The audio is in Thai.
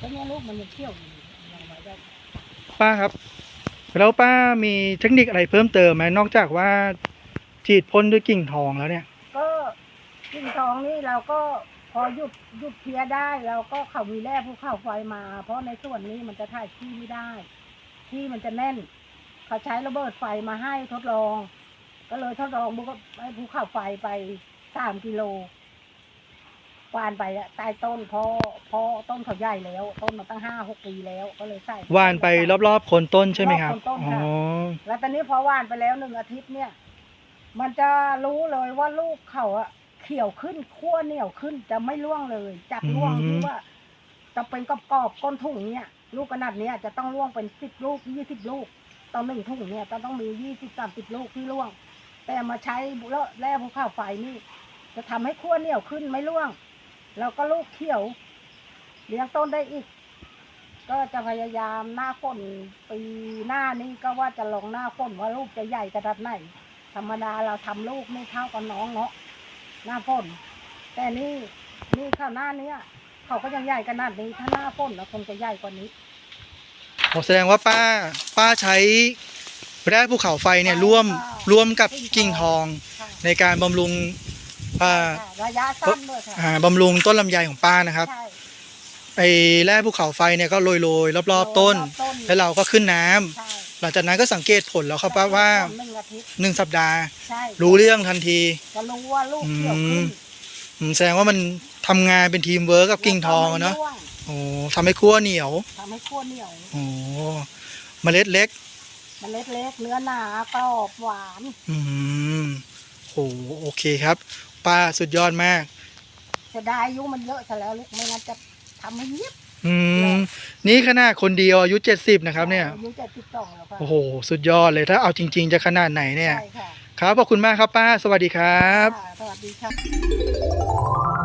แล้วเนี่ลูกมันยังเที่ยวอยู่ยังไว้ได้ป้าครับ แล้วป้ามีเทคนิคอะไรเพิ่มเติมไหมนอกจากว่าฉีดพ่นด้วยกิ่งทองแล้วเนี่ย ก็กิ่งทองนี่เราก็พอหยุดหยุดเพลียได้เราก็เขามีแร่ภูเขาไฟมา เพราะในส่วนนี้มันจะถ่ายที่ไม่ได้ที่มันจะแน่น เขาใช้ระเบิดไฟมาให้ทดลอง ก็เลยทดลองบุกไอ้ภูเขาไฟไปสามกิโล วานไปอะใต้ต้นพอพอต้นเขาใหญ่แล้ว ต้นมันตั้งห้าหกปีแล้วก็เลยใส่ว่านไปรอบๆโคนต้นใช่ไหมครับรอบโคนต้นอ๋ค่ะอแล้วตอนนี้พอว่านไปแล้วหนึ่งอาทิตย์เนี่ย มันจะรู้เลยว่าลูกเขาอะเขียวขึ้นขั้วเหนียวขึ้นจะไม่ร่วงเลยจากร่วงที่ว่าจะเป็นกรอบๆก้นถุงเนี่ย ลูกขนาดเนี้ยจะต้องร่วงเป็นสิบลูกยี่สิบลูกตอนหนึ่งถุงเนี่ยจะต้องมียี่สิบสามสิบลูกที่ร่วง แต่มาใช้แร่ภูเขาไฟนี่ จะทำให้ขั้วเหนียวขึ้นไม่ร่วง แล้วก็ลูกเขียว เลี้ยงต้นได้อีก ก็จะพยายามหน้าฝนปีหน้านี้ก็ว่าจะลงหน้าฝนว่าลูกจะใหญ่กระดับไหน ธรรมดาเราทำลูกไม่เท่ากับน้องเนาะหน้าฝนแต่นี่นี่ข้าวหน้าเนี้ยเขาก็ยังใหญ่ขนาดนี้ถ้าหน้าฝนเราคงจะใหญ่กว่านี้ผมแสดงว่าป้าป้าใช้แร่ภูเขาไฟเนี่ยใช่ร่วมค่ะร่วมกับกิ่กิ่งงททอองงในการบำรุง อ่าค่ะระยะสั้นด้วยค่ะอ่าบำรุงต้นลำไยของป้านะครับ ใช่ ไอ้แร่ภูเขาไฟเนี่ยก็โรยๆรอบๆต้น รอบแล้วเราก็ขึ้นน้ำใช่หลังจากนั้นก็สังเกตผลแล้วครับป้าว่าหนึ่งอาทิตย์หนึ่งสัปดาห์ ใช่รู้เรื่องทันที จะรู้ว่าลูกเขียวขึ้นอืมแสดงว่ามันทำงานเป็นทีมเวิร์กกับกิ่งทองอะเนาะ แล้วก็ไม่ร่วงโอ้ทำให้ขั้วเหนียว ทำให้ขั้วเหนียวโอ้เมล็ดเล็ก มันเล็กๆเนื้อหนากรอบหวาน อืมโหโอเคครับ ป้าสุดยอดมากจะได้อายุมันเยอะซะแล้วลูกไม่งั้นจะทำให้เงียบอืมนี่ขนาดคนเดียวอายุเจ็ดสิบนะครับเนี่ย อายุเจ็ดสิบสองแล้วค่ะโอ้โห สุดยอดเลยถ้าเอาจริง ๆ จะขนาดไหนเนี่ย ใช่ค่ะครับขอบคุณมากครับป้า สวัสดีครับ ค่ะสวัสดีค่ะ